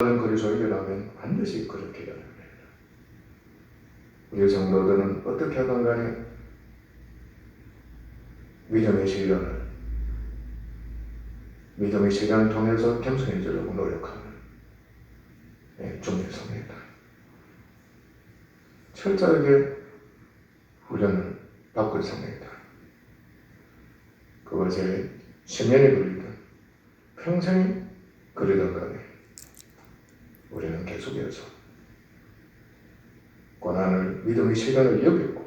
하는 거리서 일어나면 반드시 그렇게 일어납니다. 우리 성도들은 어떻게 하든 간에 믿음의 실현을 믿음의 실현을 통해서 겸손해지려고 노력하는 예, 중요성입니다. 철저하게 훈련을 받고 있습니다. 그것에 10년이 걸리든 평생 그리던 간에 우리는 계속해서 고난을 믿음의 시간을 여기고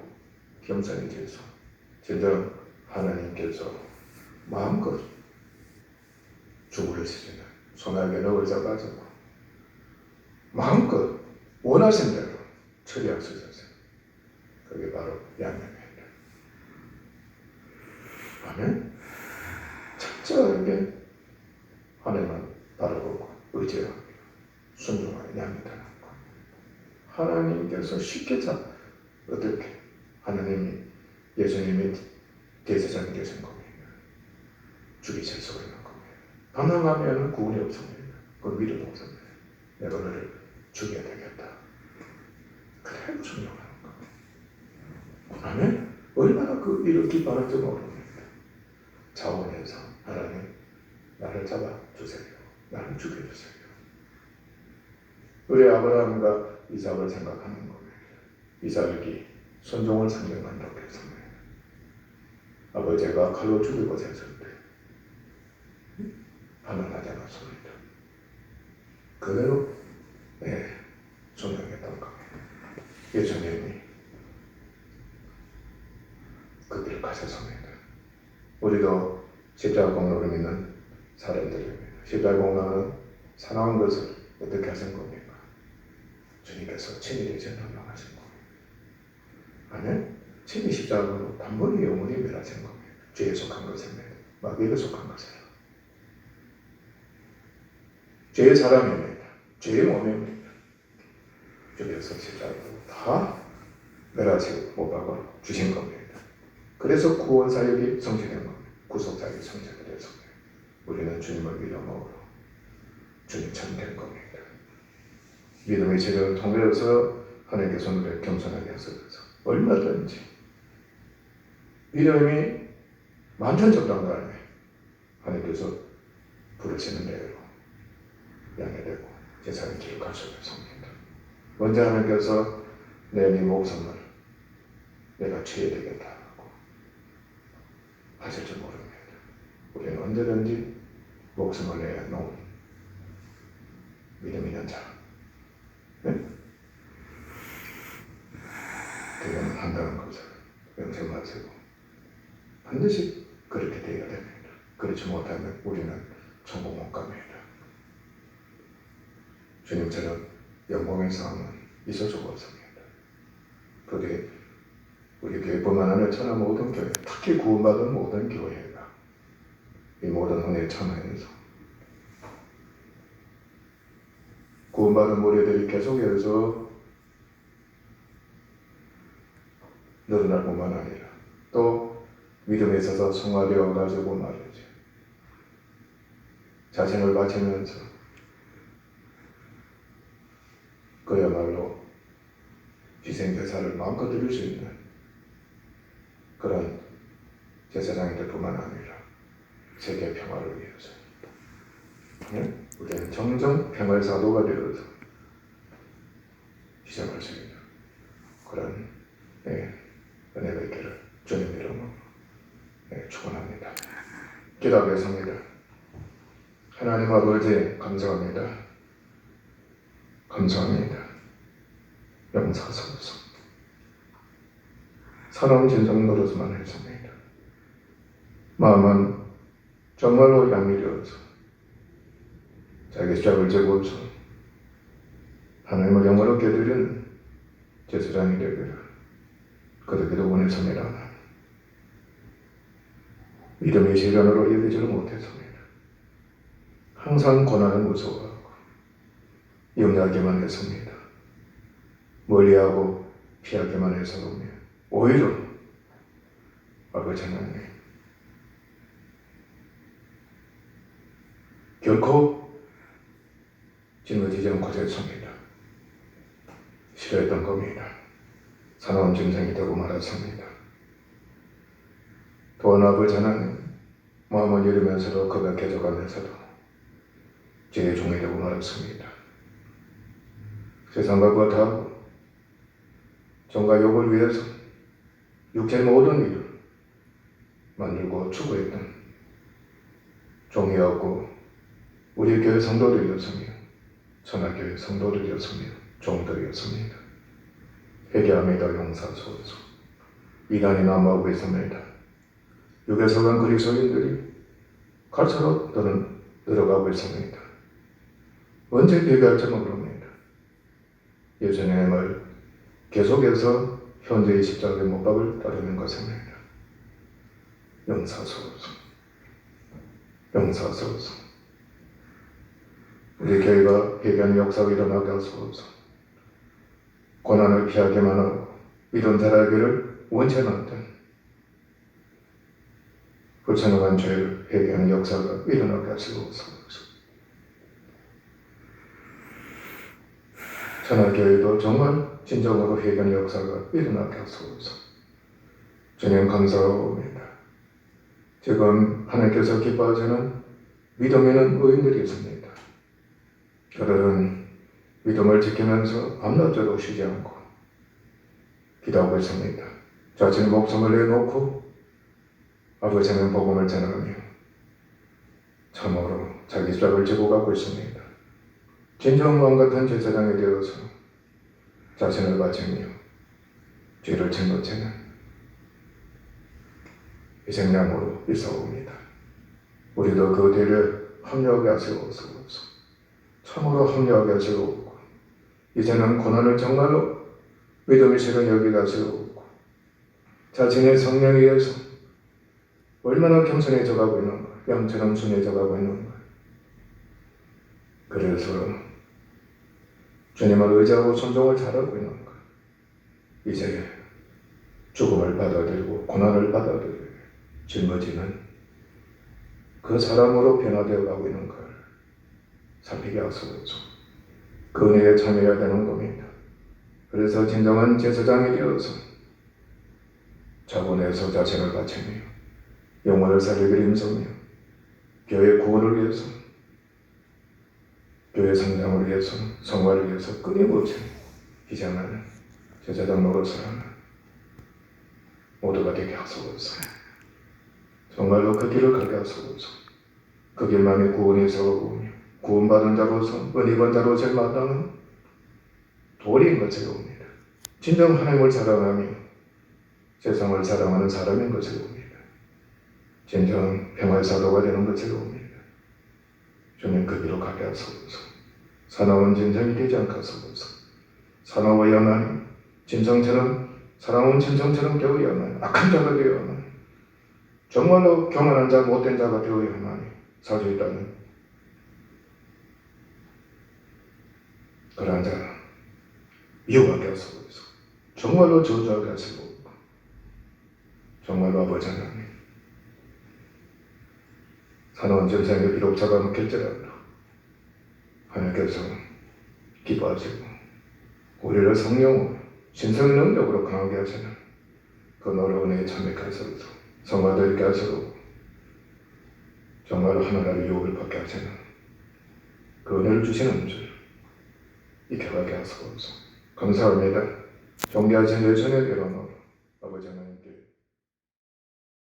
겸손해져서 진정 하나님께서 마음껏 주부르시는 소나기에 넣을 잡아주고 마음껏 원하신 대로 처리하소서 그게 바로 양념입니다. 아멘. 철저하게 하나님만 바라보고 의지하고 순종하는 양이 되는 것. 하나님께서 쉽게 자 어떻게 하나님이 예수님이 대제사장이 되신 겁니다. 죽이실 수가 있는 겁니다. 반항하면 구원이 없습니다. 그건 믿음 없습니다. 내가 너를 죽여야 되겠다. 그래도 순종하는 거. 아멘. 얼마나 그 일을 기뻐할지 모릅니다. 자원해서 하나님 나를 잡아 주세요. 나를 죽여주세요. 우리 아브라함과 이삭을 생각하는 겁니다. 이삭이 순종을 상징한다고 했습니다. 아버지가 칼로 죽이고 때 반응하지 않았습니다. 그대로 네, 순종했던 겁니다. 예수님이 그 길을 가셨습니다. 우리도 십자가 공로를 믿는 사람들입니다. 십자가 공로는 사랑한 것을 어떻게 하신 겁니까? 주님께서 친히 대신 명하신 겁니다. 아멘? 친히 십자가로 단번에 영원히 멸하신 겁니다. 죄에 속한 것입니다. 마귀에게 속한 것이에요. 죄의 사람입니다. 죄의 몸입니다. 주께서 십자가로 다 멸하시고 못 박아 주신 겁니다. 그래서 구원 사역이 성취된 겁니다. 구속 사역이 성취가 됐습니다. 우리는 주님을 믿음으로 주님처럼 된 겁니다. 믿음의 체력을 통해서 하나님께서 우리를 겸손하게 하소서. 얼마든지 믿음이 만천적단 간에 하나님께서 부르시는 대로 양해되고 제사를 기록하소서입니다. 먼저 하나님께서 내네 목숨을 내가 취해야 되겠다 하고 하실 줄 모릅니다. 우리는 언제든지 목숨을 내놓은 믿음 있는 자. 네? 대변을 한다는 것을 명심하시고 반드시 그렇게 되어야 됩니다. 그렇지 못하면 우리는 천국 못 갑니다. 주님처럼 영광의 삶은 있을 수가 없습니다. 그게 우리 교회뿐만 아니라 천하 모든 교회, 특히 구원받은 모든 교회가 이 모든 은혜에 참여해서 구원받은 무리들이 계속해서 늘어날 뿐만 아니라 또 믿음에 있어서 성화되어 가지고 말이지 자신을 바치면서 그야말로 희생제사를 마음껏 드릴 수 있는 그런 제사장이 될 뿐만 아니라 세계 평화를 위해서 네? 우리는 정정 평화의 사도가 되어서 희생할 수 있는 그런 네, 은혜가 있기를 주님 이름으로 네, 축원합니다. 기도하겠습니다. 하나님 아버지 감사합니다. 감사합니다. 영사소서 사람 진정 노릇만 했습니다. 마음은 정말로 양이 되어서 자기 시작을 제고서 하나님을 영원롭게 드리는 제사장이 되기를 그러기도 원했습니다. 믿음의 시련으로 여기지를 못했습니다. 항상 고난을 무서워하고 염려하기만 했습니다. 멀리하고 피하기만 해서 오히려 아버지 하나님 결코 짊어지지 않고 됐습니다. 싫어했던 겁니다. 사나운 짐승이 되고 말았습니다. 도원합을 자는 마음을 잃으면서도 거백해져가면서도 제 종이 되고 말았습니다. 세상과 그것하고 정과 욕을 위해서 육체의 모든 일을 만들고 추구했던 종이었고 우리 교회 성도들이었으며 천하교회 성도들이었으며 종들이었습니다. 회개합니다 용사소서 이단이 남아오고 있습니다. 육에서 간 그리스도인들이 갈수록 더는 늘어가고 있습니다. 언제 회개할지 모릅니다. 예수님을 계속해서 현재의 십자가의 못박을 따르는 것입니다. 용사소서 용사소서 우리 교회가 회개하는 역사가 일어나게 하소서 고난을 피하게만 하고 이런 자라기를 원치 않았던 불천능한 죄를 회개하는 역사가 일어나게 하시옵소서 천하교회도 정말 진정으로 회개하는 역사가 일어나게 하소서. 주님 감사합니다. 지금 하나님께서 기뻐하시는 믿음에는 의인들이 있습니다. 그들은 믿음을 지키면서 밤낮으로 쉬지 않고 기도하고 있습니다. 자신의 목숨을 내놓고 아버지는 복음을 전하며 참으로 자기 잡을 지고 가고 있습니다. 진정 마음 같은 제사장이 되어서 자신을 바치며 죄를 짊어지는 희생양으로 있어옵니다. 우리도 그 뒤를 합력하게 하시옵소서. 참으로 합력하게 하시옵고 이제는 고난을 정말로 믿음의 실은 여기게 하시옵고 자신의 성령에 의해서 얼마나 겸손해져 가고 있는가 양처럼 순해져 가고 있는가 그래서 주님을 의지하고 순종을 잘하고 있는가 이제 죽음을 받아들이고 고난을 받아들이고 짊어지는 그 사람으로 변화되어 가고 있는 걸 살피게 하소서. 그 은혜에 참여해야 되는 겁니다. 그래서 진정한 제사장이 되어서 자본에서 자신을 바치며 영혼을 살리기를 힘쓰며 교회 구원을 위해서 교회 성장을 위해서 성화를 위해서 끊임없이 희생하는 제사장 노릇을 하는 모두가 되게 하소서. 정말로 그 길을 가게 하소서. 그 길만이 구원이 세워오며 구원받은 자로서 은혜받은 자로서 마땅한 도리인 것을 옵니다. 진정 하나님을 사랑하며 세상을 사랑하는 사람인 것을 옵니다. 진정 평화의 사도가 되는 것을 옵니다. 주님 그 길로 가게 하소서. 사나운 진정이 되지 않게 하소서. 사나워야만 진성처럼 사나운 진성처럼 되어야만 악한 자가 되어야만 정말로 교만한 자, 못된 자가 되어야만 사주 있다는 그러한 자 미워하게 하소서. 정말로 저주하게 하시고. 정말로 아버지 하나님. 사나운 전생에 비록 잡아먹힐지라도 하나님께서 기뻐하시고 우리를 성령으로 신성의 능력으로 강하게 하시는 그 노래 은혜에 참여하게 하소서 성화도 있게 하시고 정말로 하나님의 유혹을 받게 하시는 그 은혜를 주시는 줄 익혀가게 하소서. 감사합니다. 존귀하신 내 전에 일어나 아버지 하나님